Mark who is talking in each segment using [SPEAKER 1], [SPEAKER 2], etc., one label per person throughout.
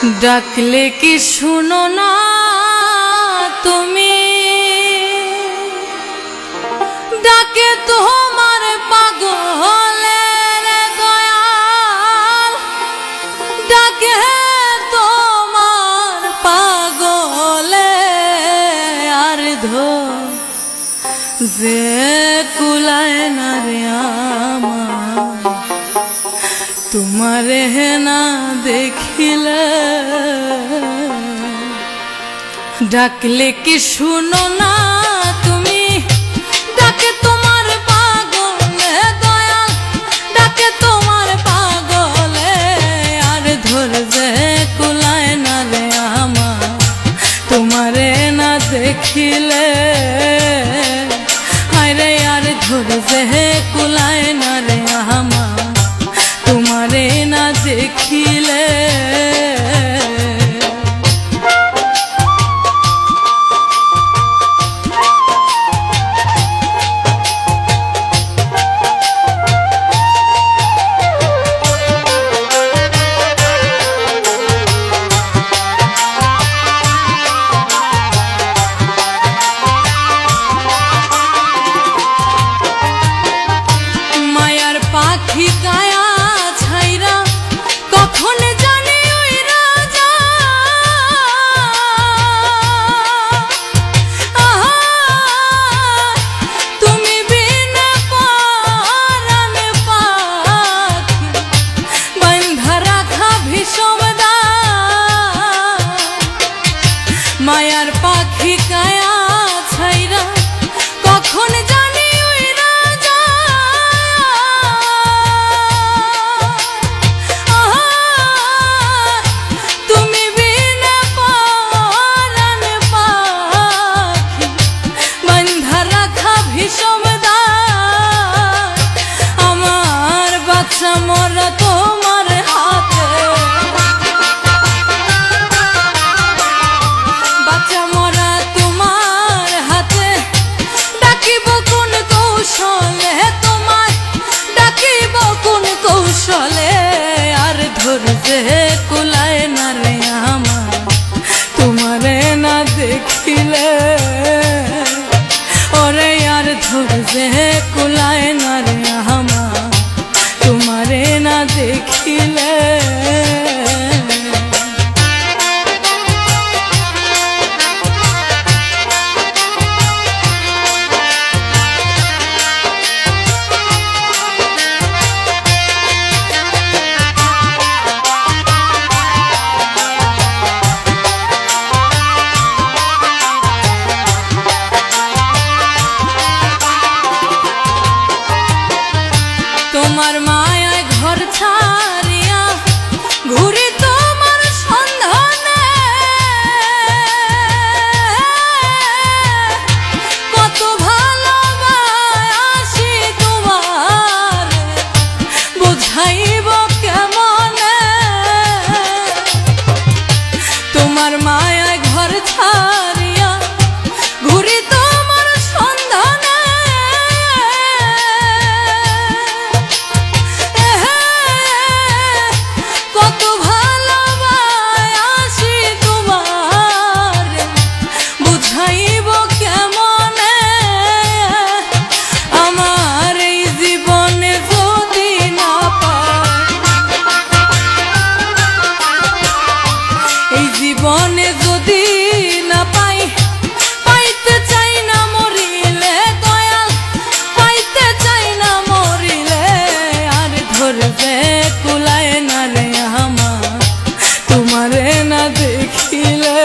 [SPEAKER 1] ডাকলে কি শুনো না তুমি? ডাকে তোমার পাগলের দয়াল। ডাকে তোমার পাগলে আর ধো যে কুলায় না রে আমার। তোমারে না দেখিলে ডাকলে কি শুনো না? দেখিলে মায়ার ধরবে কুলায় না রে আমার তোমারে না দেখিলে ওরে আর ধরবে কুলায় না রে আমার তোমারে না দেখিলে কুলায় না রে তোমারে না দেখিলে।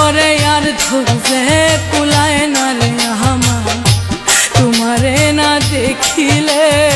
[SPEAKER 1] ওরে আর ধরবে কুলায় না রে আমার, তোমারে না দেখিলে।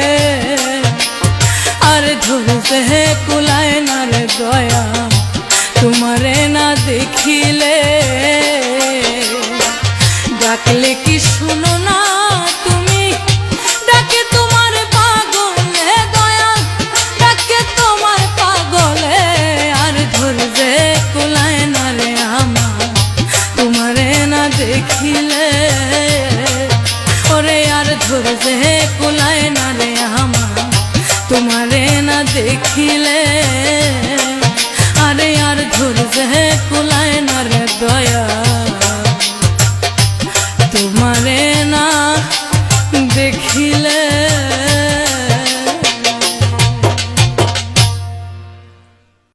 [SPEAKER 1] ধরবে কুলায় না রে দয়া তোমারে না দেখিলে ডাকলে কি শুনো না তুমি ডাকে তোমার পাগলে দয়া ডাকে তোমার পাগলে আর ধরবে কুলায় না রে না দেখিলে ওরে আর ধরবে কুলায় না রে तुम्हारे ना देखिले अरे यार धुर्ज है कुलाय दया।